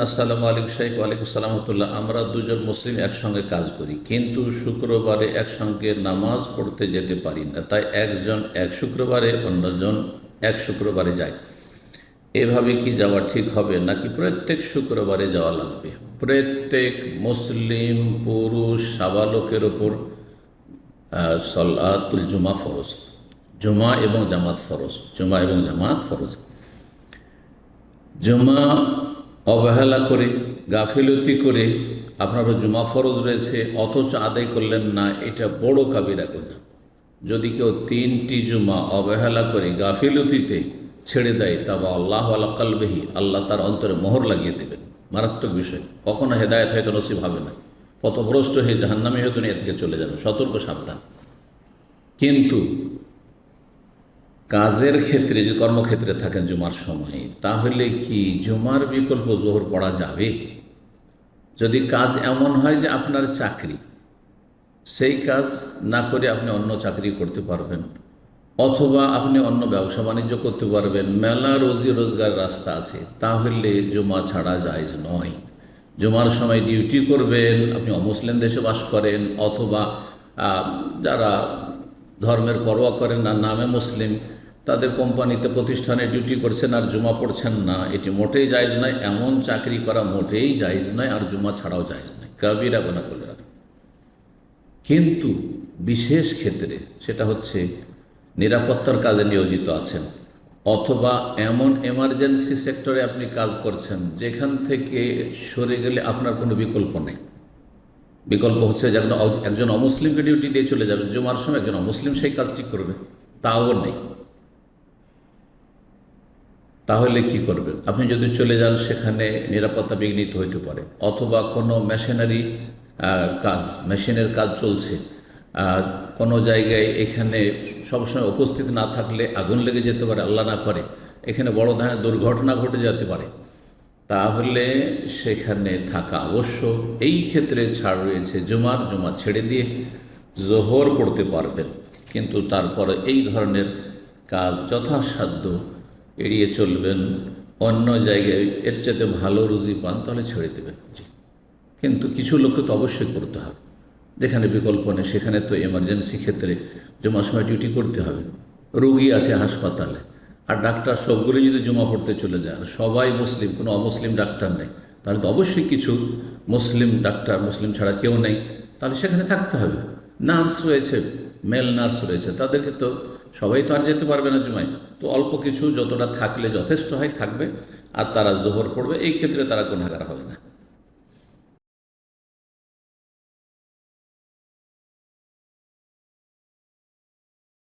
আসসালামু আলাইকুম শাইখ ওয়ালাইকুম সালামতুল্লাহ আমরা দুজন মুসলিম একসঙ্গে কাজ করি কিন্তু শুক্রবারে একসঙ্গে নামাজ পড়তে যেতে পারি না। তাই একজন এক শুক্রবারে অন্যজন এক শুক্রবারে যায়। এভাবে কি যাওয়া ঠিক হবে নাকি প্রত্যেক শুক্রবারে যাওয়া লাগবে? প্রত্যেক মুসলিম পুরুষ সাবালকের ওপর আহ, সলাতুল জুমা ফরজ। জুমা এবং জামাত ফরজ। জুমা এবং জামাত ফরজ। জুমা অবহেলা করে, গাফিলতি করে আপনার জুমা ফরজ রয়েছে, অথচ আদায় করলেন না, এটা বড় কাবিরা গুণা যদি কেউ তিনটি জুমা অবহেলা করে, গাফিলতিতে ছেড়ে দেয় তবে আল্লাহ আল্লাহ কালবেহি, আল্লাহ তার অন্তরে মোহর লাগিয়ে দেবেন। মারাত্মক বিষয়। কখনো হেদায়ত হয়তো নসিব হবে না। পথভ্রষ্ট হয়ে জাহান্নামে হয়ে দুনিয়া থেকে চলে যাবে সতর্ক, সাবধান। কিন্তু কাজের ক্ষেত্রে, যদি কর্মক্ষেত্রে থাকেন জুমার সময়, তাহলে কি জুমার বিকল্প জোহর পড়া যাবে? যদি কাজ এমন হয় যে আপনার চাকরি, সেই কাজ না করে আপনি অন্য চাকরি করতে পারবেন, অথবা আপনি অন্য ব্যবসা বাণিজ্য করতে পারবেন, মেলা রোজি রোজগার রাস্তা আছে, তাহলে জুমা ছাড়া জায়জ নয়। জুমার সময় ডিউটি করবেন, আপনি অমুসলিম দেশে বাস করেন, অথবা যারা ধর্মের পরোয়া করেন না, নামে মুসলিম তাদের কোম্পানিতে প্রতিষ্ঠানে ডিউটি করছেন আর জুমা পড়ছেন না। এটি মোটেই জায়জ নয়, এমন চাকরি করা মোটেই জায়জ নয় আর জুমা ছাড়াও জায়জ নয়। কাবিরা গোনা করলে কিন্তু বিশেষ ক্ষেত্রে সেটা হচ্ছে নিরাপত্তার কাজে নিয়োজিত আছেন অথবা এমন এমার্জেন্সি সেক্টরে আপনি কাজ করছেন যেখান থেকে সরে গেলে আপনার কোনো বিকল্প নেই। বিকল্প হচ্ছে যে একজন একজন অমুসলিমকে ডিউটি দিয়ে চলে যাবেন, জুমার সময় একজন অমুসলিম সেই কাজটি করবে, তাও নেই। তাহলে কি করবেন? আপনি যদি চলে যান, সেখানে নিরাপত্তা বিঘ্নিত হইতে পারে। অথবা কোনো মেশিনারি কাজ, মেশিনের কাজ চলছে কোনো জায়গায় এখানে সবসময় উপস্থিত না থাকলে আগুন লেগে যেতে পারে, আল্লাহ না করে, এখানে বড় ধরনের দুর্ঘটনা ঘটে যেতে পারে, তাহলে সেখানে থাকা অবশ্য এই ক্ষেত্রে ছাড় রয়েছে জুমার, জুমা ছেড়ে দিয়ে জোহর পড়তে পারবেন। কিন্তু তারপরে এই ধরনের কাজ যথাসাধ্য এড়িয়ে চলবেন, অন্য জায়গায় এর চাইতে ভালো রুজি পান, তাহলে ছেড়ে দেবেন। কিন্তু কিছু লোককে তো অবশ্যই করতে হবে। যেখানে বিকল্প নেই, সেখানে তো এমার্জেন্সি ক্ষেত্রে জমা সময় ডিউটি করতে হবে। রোগী আছে হাসপাতালে, আর ডাক্তার সবগুলো যদি জমা পড়তে চলে যায়, আর সবাই মুসলিম, কোনো অমুসলিম ডাক্তার নেই, তাহলে তো অবশ্যই কিছু মুসলিম ডাক্তার, মুসলিম ছাড়া কেউ নেই, তাহলে সেখানে থাকতে হবে। নার্স রয়েছে, মেল নার্স রয়েছে, তাদেরকে তো সবাই তো আর যেতে পারবে না জুমায়। তো অল্প কিছু যতটা থাকলে যথেষ্ট হয়, থাকবে। আর তারা জোহর পড়বে, এই ক্ষেত্রে তারা গুণাগার হবে